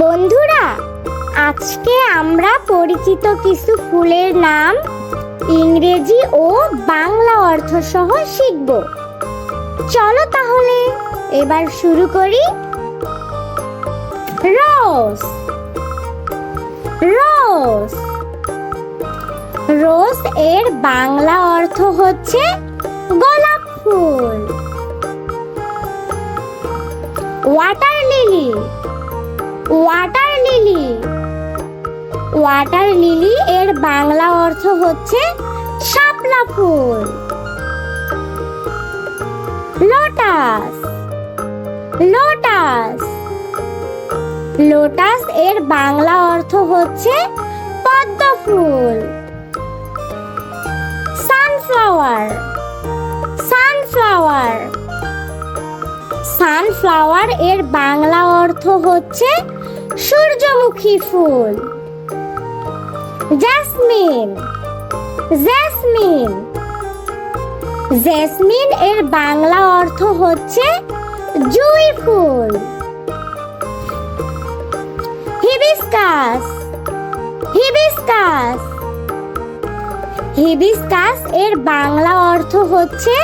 বন্ধুরা, আজকে আমরা পরিচিত কিছু ফুলের নাম ইংরেজি ও বাংলা অর্থ সহ শিখব। চলো তাহলে, এবার শুরু করি। রোজ রোজ রোজ এর বাংলা অর্থ হচ্ছে গোলাপ ফুল। ওয়াটার লিলি ওয়াটার লিলি এর বাংলা অর্থ হচ্ছে শাপলা ফুল। লোটাস। লোটাস। লোটাস এর বাংলা অর্থ হচ্ছে পদ্ম ফুল। সানফ্লাওয়ার। সানফ্লাওয়ার। সানফ্লাওয়ার এর বাংলা অর্থ হচ্ছে সূর্যমুখী ফুল। জাসমিন জেসমিন জেসমিন এর বাংলা অর্থ হচ্ছে জুঁই ফুল। হিবিস্কাস হিবিস্কাস হিবিস্কাস এর বাংলা অর্থ হচ্ছে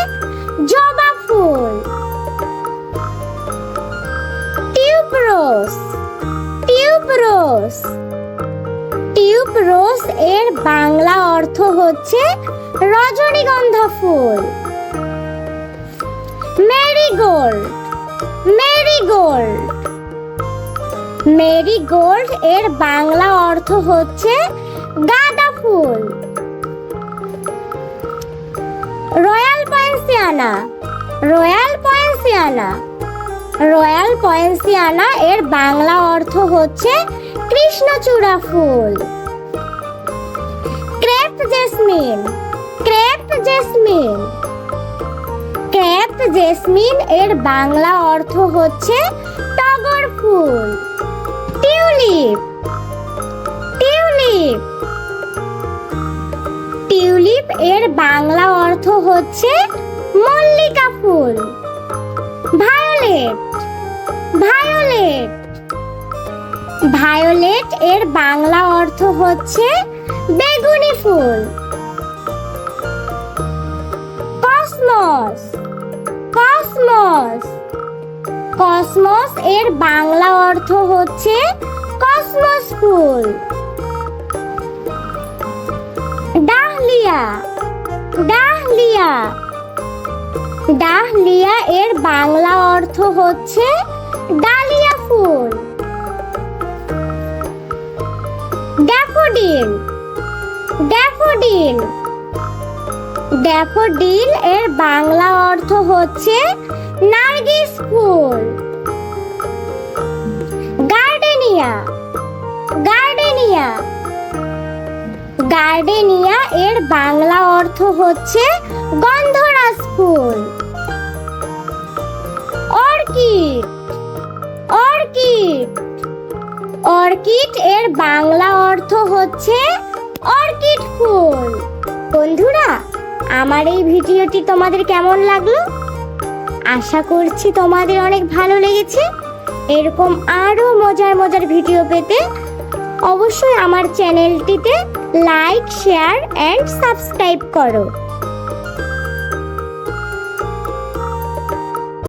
জবা ফুল। টিউবরোস টিউবরোস টিউবরোস এর বাংলা অর্থ হচ্ছে রজনীগন্ধা ফুল। Marigold marigold. মেরিগোল্ড এর বাংলা অর্থ হচ্ছে গাঁদা ফুল। Royal poinciana royal poinciana. Royal poinciana এর বাংলা অর্থ হচ্ছে কৃষ্ণচূড়া ফুল। Crepe jasmine crepe jasmine. Crepe jasmine এর বাংলা অর্থ হচ্ছে টগর ফুল। Tulip tulip. টিউলিপ এর বাংলা অর্থ হচ্ছে মল্লিকা ফুল। ভায়োলেট ভায়োলেট ভায়োলেট এর বাংলা অর্থ হচ্ছে বেগুনি ফুল। কসমস কসমস কসমস এর বাংলা অর্থ হচ্ছে কসমস ফুল। ডাহলিয়া ডাহলিয়া ডাহলিয়া এর বাংলা অর্থ হচ্ছে ডালিয়া ফুল। ড্যাফোডিল ড্যাফোডিল ড্যাফোডিল এর বাংলা অর্থ হচ্ছে নার্গিস ফুল। গার্ডেনিয়া। গার্ডেনিয়া। গার্ডেনিয়া, এর বাংলা অর্থ হচ্ছে গন্ধরাজ ফুল। অর্কিড। অর্কিড এর বাংলা অর্থ হচ্ছে অর্কিড ফুল। বন্ধুরা, আমার এই ভিডিওটি তোমাদের কেমন লাগল? আশা করছি তোমাদের অনেক ভালো লেগেছে। এরকম আরও মজার মজার ভিডিও পেতে অবশ্যই আমার চ্যানেলটিতে লাইক, শেয়ার অ্যান্ড সাবস্ক্রাইব করো।